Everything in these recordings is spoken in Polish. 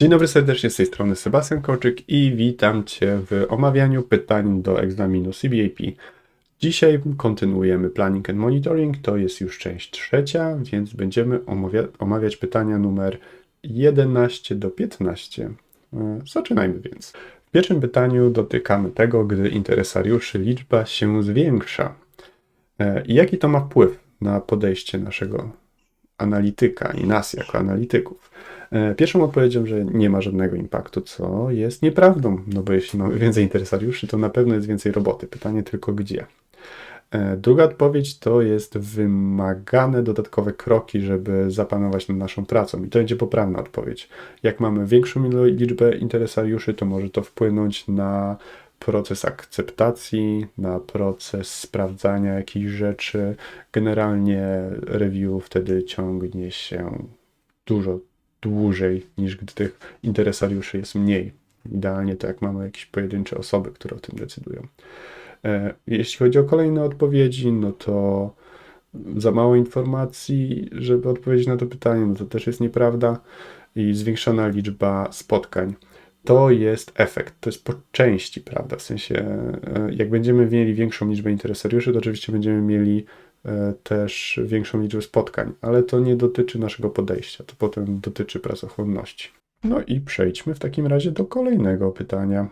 Dzień dobry serdecznie, z tej strony Sebastian Koczyk i witam Cię w omawianiu pytań do egzaminu CBAP. Dzisiaj kontynuujemy Planning and Monitoring, to jest już część trzecia, więc będziemy omawia- omawiać pytania numer 11 do 15. E, Zaczynajmy więc. W pierwszym pytaniu dotykamy tego, gdy interesariuszy liczba się zwiększa. E, jaki to ma wpływ na podejście naszego analityka i nas jako analityków? E, Pierwszą odpowiedzią, że nie ma żadnego impaktu, co jest nieprawdą, no bo jeśli mamy więcej interesariuszy, to na pewno jest więcej roboty. Pytanie tylko gdzie. E, Druga odpowiedź to jest wymagane dodatkowe kroki, żeby zapanować nad naszą pracą. I to będzie poprawna odpowiedź. Jak mamy większą liczbę interesariuszy, to może to wpłynąć na proces akceptacji, na proces sprawdzania jakichś rzeczy. Generalnie review wtedy ciągnie się dużo dłużej niż gdy tych interesariuszy jest mniej. Idealnie to jak mamy jakieś pojedyncze osoby, które o tym decydują. E, Jeśli chodzi o kolejne odpowiedzi, no to za mało informacji, żeby odpowiedzieć na to pytanie, no to też jest nieprawda. I zwiększona liczba spotkań. To jest efekt, to jest po części prawda. W sensie, e, jak będziemy mieli większą liczbę interesariuszy, to oczywiście będziemy mieli e, też większą liczbę spotkań, ale to nie dotyczy naszego podejścia, to potem dotyczy pracochłonności. No i przejdźmy w takim razie do kolejnego pytania.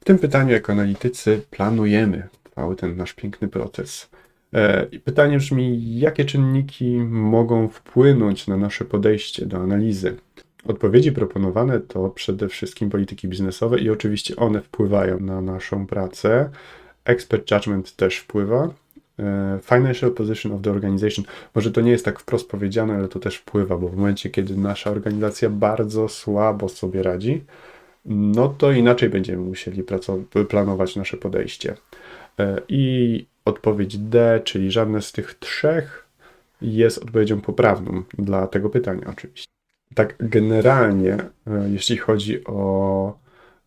W tym pytaniu, jako analitycy, planujemy cały ten nasz piękny proces. E, pytanie brzmi, jakie czynniki mogą wpłynąć na nasze podejście do analizy? Odpowiedzi proponowane to przede wszystkim polityki biznesowe i oczywiście one wpływają na naszą pracę. Expert judgment też wpływa. E, Financial position of the organization. Może to nie jest tak wprost powiedziane, ale to też wpływa, bo w momencie, kiedy nasza organizacja bardzo słabo sobie radzi, no to inaczej będziemy musieli planować nasze podejście. E, I odpowiedź D, czyli żadne z tych trzech, jest odpowiedzią poprawną dla tego pytania, oczywiście. Tak, generalnie, e, jeśli chodzi o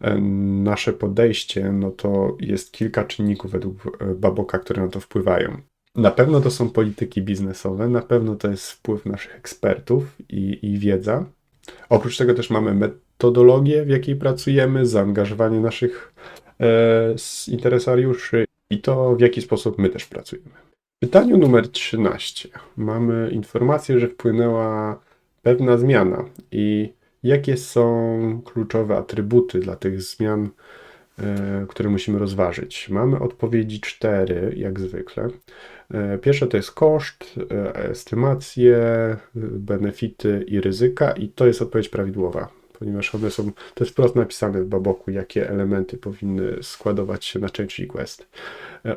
e, nasze podejście, no to jest kilka czynników według e, Baboka, które na to wpływają. Na pewno to są polityki biznesowe, na pewno to jest wpływ naszych ekspertów i, i wiedza. Oprócz tego też mamy metodologię, w jakiej pracujemy, zaangażowanie naszych e, interesariuszy i to, w jaki sposób my też pracujemy. W pytaniu numer 13 mamy informację, że wpłynęła pewna zmiana i jakie są kluczowe atrybuty dla tych zmian, e, które musimy rozważyć. Mamy odpowiedzi cztery, jak zwykle. E, Pierwsze to jest koszt, e, estymacje, benefity i ryzyka, i to jest odpowiedź prawidłowa, ponieważ one są, to jest wprost napisane w Baboku, jakie elementy powinny składować się na change request.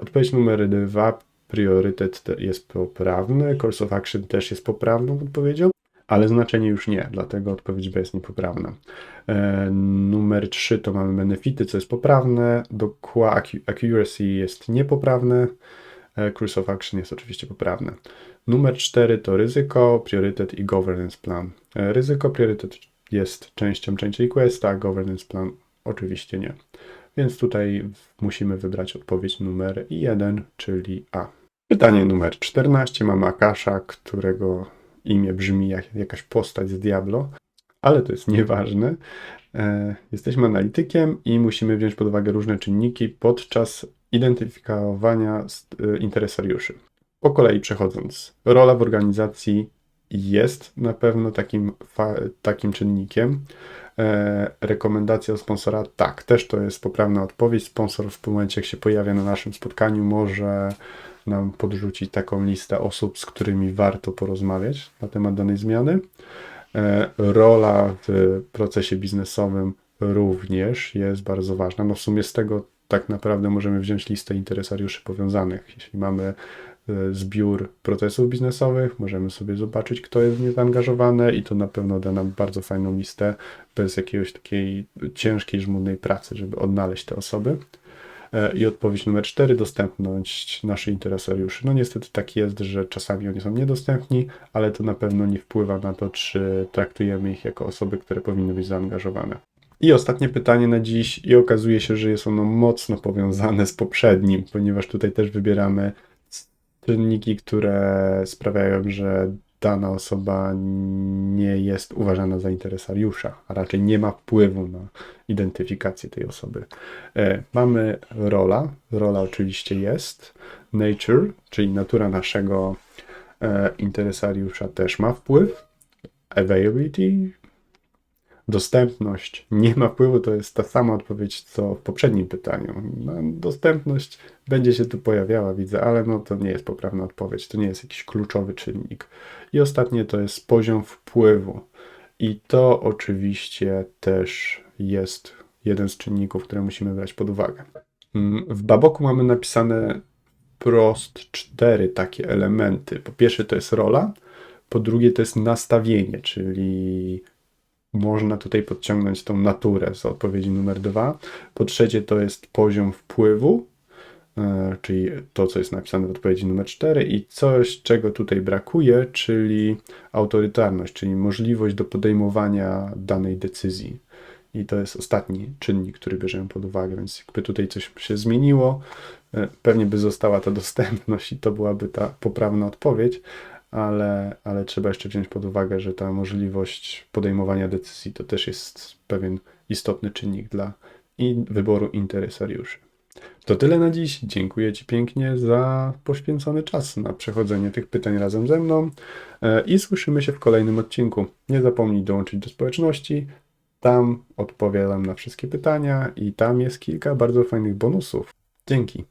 Odpowiedź numer dwa, priorytet te- jest poprawny, course of action też jest poprawną odpowiedzią, ale znaczenie już nie, dlatego odpowiedź B jest niepoprawna. E, numer 3 to mamy benefity, co jest poprawne, dokła accuracy jest niepoprawne, e, course of action jest oczywiście poprawne. Numer 4 to ryzyko, priorytet i governance plan. E, ryzyko, priorytet jest częścią change requesta, governance plan oczywiście nie. Więc tutaj musimy wybrać odpowiedź numer 1, czyli A. Pytanie numer 14. Mamy Akasha, którego imię brzmi jak jakaś postać z Diablo, ale to jest nieważne. E, Jesteśmy analitykiem i musimy wziąć pod uwagę różne czynniki podczas identyfikowania e, interesariuszy. Po kolei przechodząc, rola w organizacji jest na pewno takim, takim czynnikiem. E, rekomendacja od sponsora, tak, też to jest poprawna odpowiedź. Sponsor w momencie, jak się pojawia na naszym spotkaniu, może nam podrzucić taką listę osób, z którymi warto porozmawiać na temat danej zmiany. E, Rola w procesie biznesowym również jest bardzo ważna. No w sumie z tego tak naprawdę możemy wziąć listę interesariuszy powiązanych. Jeśli mamy e, zbiór procesów biznesowych, możemy sobie zobaczyć, kto jest w nie zaangażowany i to na pewno da nam bardzo fajną listę bez jakiejś takiej ciężkiej, żmudnej pracy, żeby odnaleźć te osoby. E, I odpowiedź numer 4, dostępność naszych interesariuszy. No niestety tak jest, że czasami oni są niedostępni, ale to na pewno nie wpływa na to, czy traktujemy ich jako osoby, które powinny być zaangażowane. I ostatnie pytanie na dziś, i okazuje się, że jest ono mocno powiązane z poprzednim, ponieważ tutaj też wybieramy czynniki, które sprawiają, że dana osoba nie jest uważana za interesariusza, a raczej nie ma wpływu na identyfikację tej osoby. E, Mamy rola. Rola oczywiście jest. Nature, czyli natura naszego e, interesariusza też ma wpływ. Availability, dostępność nie ma wpływu, to jest ta sama odpowiedź co w poprzednim pytaniu. No, dostępność będzie się tu pojawiała, widzę, ale no to nie jest poprawna odpowiedź, to nie jest jakiś kluczowy czynnik. I ostatnie to jest poziom wpływu. I to oczywiście też jest jeden z czynników, które musimy brać pod uwagę. Mm, W Baboku mamy napisane prost cztery takie elementy. Po pierwsze to jest rola, po drugie to jest nastawienie, czyli można tutaj podciągnąć tą naturę z odpowiedzi numer dwa. Po trzecie to jest poziom wpływu, e, czyli to, co jest napisane w odpowiedzi numer 4 i coś, czego tutaj brakuje, czyli autorytarność, czyli możliwość do podejmowania danej decyzji. I to jest ostatni czynnik, który bierzemy pod uwagę, więc jakby tutaj coś się zmieniło, e, pewnie by została ta dostępność i to byłaby ta poprawna odpowiedź, ale, ale trzeba jeszcze wziąć pod uwagę, że ta możliwość podejmowania decyzji to też jest pewien istotny czynnik dla i wyboru interesariuszy. To tyle na dziś. Dziękuję Ci pięknie za poświęcony czas na przechodzenie tych pytań razem ze mną e, i słyszymy się w kolejnym odcinku. Nie zapomnij dołączyć do społeczności. Tam odpowiadam na wszystkie pytania i tam jest kilka bardzo fajnych bonusów. Dzięki.